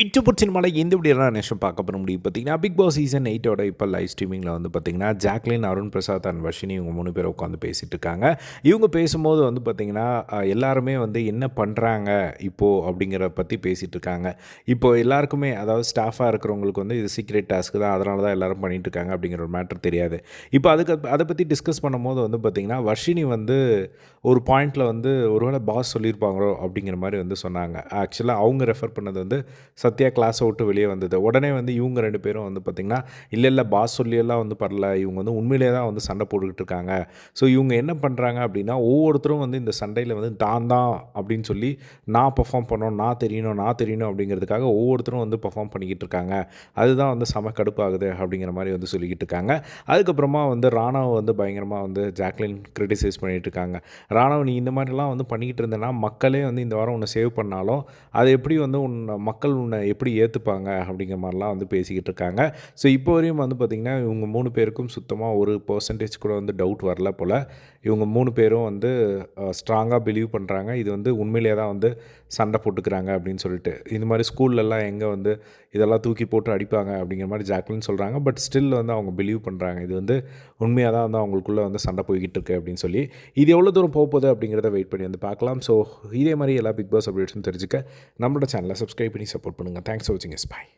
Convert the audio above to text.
எட்டு மலை எந்த இப்படியெல்லாம் நேஷம் பார்க்க போகிற முடியும்? பார்த்தீங்கன்னா பிக் பாஸ் சீசன் எயிட்டோட இப்போ லைவ் ஸ்ட்ரீமிங்கில் வந்து பார்த்தீங்கன்னா ஜாக்லின் அருண் பிரசாத் அண்ட் வர்ஷினி இவங்க மூணு பேர் உட்காந்து பேசிகிட்டு இருக்காங்க. இவங்க பேசும்போது வந்து பார்த்திங்கன்னா எல்லாருமே வந்து என்ன பண்ணுறாங்க இப்போது அப்படிங்கிற பற்றி பேசிகிட்டு இருக்காங்க. இப்போ எல்லாருக்குமே அதாவது ஸ்டாஃபாக இருக்கிறவங்களுக்கு வந்து இது சீக்ரெட் டாஸ்க் தான். அதனால தான் எல்லோரும் பண்ணிகிட்டு இருக்காங்க அப்படிங்கிற ஒரு மேட்டர் தெரியாது. இப்போ அதுக்கு அதை பற்றி டிஸ்கஸ் பண்ணும்போது வந்து பார்த்திங்கன்னா வர்ஷினி வந்து ஒரு பாயிண்டில் வந்து ஒருவேளை பாஸ் சொல்லியிருப்பாங்களோ அப்படிங்கிற மாதிரி வந்து சொன்னாங்க. ஆக்சுவலாக அவங்க ரெஃபர் பண்ணது வந்து சத்யா கிளாஸை விட்டு வெளியே வந்தது. உடனே வந்து இவங்க ரெண்டு பேரும் வந்து பார்த்திங்கன்னா இல்லை இல்லை பாஸ் சொல்லியெல்லாம் வந்து பரல. இவங்க வந்து உண்மையிலே தான் வந்து சண்டை போட்டுக்கிட்டு இருக்காங்க. ஸோ இவங்க என்ன பண்ணுறாங்க அப்படின்னா ஒவ்வொருத்தரும் வந்து இந்த சண்டையில் வந்து தான் தான் அப்படின்னு சொல்லி நான் பர்ஃபார்ம் பண்ணணும். நான் தெரியணும். நான் தெரியணும் அப்படிங்கிறதுக்காக ஒவ்வொருத்தரும் வந்து பெர்ஃபார்ம் பண்ணிக்கிட்டு இருக்காங்க. அதுதான் வந்து செம கடுப்பாகுது அப்படிங்கிற மாதிரி வந்து சொல்லிக்கிட்டு இருக்காங்க. அதுக்கப்புறமா வந்து ராணாவை வந்து பயங்கரமாக வந்து ஜாக்லின் கிரிட்டிசைஸ் பண்ணிகிட்டு இருக்காங்க. ராணவ் நீ இந்த மாதிரிலாம் வந்து பண்ணிக்கிட்டு இருந்தேன்னா மக்களே வந்து இந்த வாரம் உன்னை சேவ் பண்ணாலும் அது எப்படி வந்து உன் மக்கள் உன்னை எப்படி ஏற்றுப்பாங்க அப்படிங்கிற மாதிரிலாம் வந்து பேசிக்கிட்டு இருக்காங்க. ஸோ இப்போ வரையும் வந்து பார்த்திங்கன்னா இவங்க மூணு பேருக்கும் சுத்தமாக ஒரு பர்சன்டேஜ் கூட வந்து டவுட் வரல போல். இவங்க மூணு பேரும் வந்து ஸ்ட்ராங்காக பிலீவ் பண்ணுறாங்க இது வந்து உண்மையிலேயே தான் வந்து சண்டை போட்டுக்கிறாங்க அப்படின்னு சொல்லிட்டு. இந்த மாதிரி ஸ்கூல்லலாம் எங்கே வந்து இதெல்லாம் தூக்கி போட்டு அடிப்பாங்க அப்படிங்கிற மாதிரி ஜாக்லின் சொல்கிறாங்க பட் ஸ்டில் வந்து அவங்க பிலீவ் பண்ணுறாங்க இது வந்து உண்மையாக தான் வந்து அவங்களுக்குள்ளே வந்து சண்டை போய்கிட்டு இருக்கு அப்படின்னு சொல்லி. இது எவ்வளோ தூரம் போக போகுது அப்படிங்கிறத வெயிட் பண்ணி வந்து பார்க்கலாம். ஸோ இதே மாதிரி எல்லா பிக் பாஸ் அப்டேட்ஸும் தெரிஞ்சுக்க. நம்மளோட சேனலை சப்ஸ்கிரைப் பண்ணி சப்போர்ட் பண்ணுங்கள் தேங்க்ஸ் ஃபார் வாட்சிங் எஸ் பாய்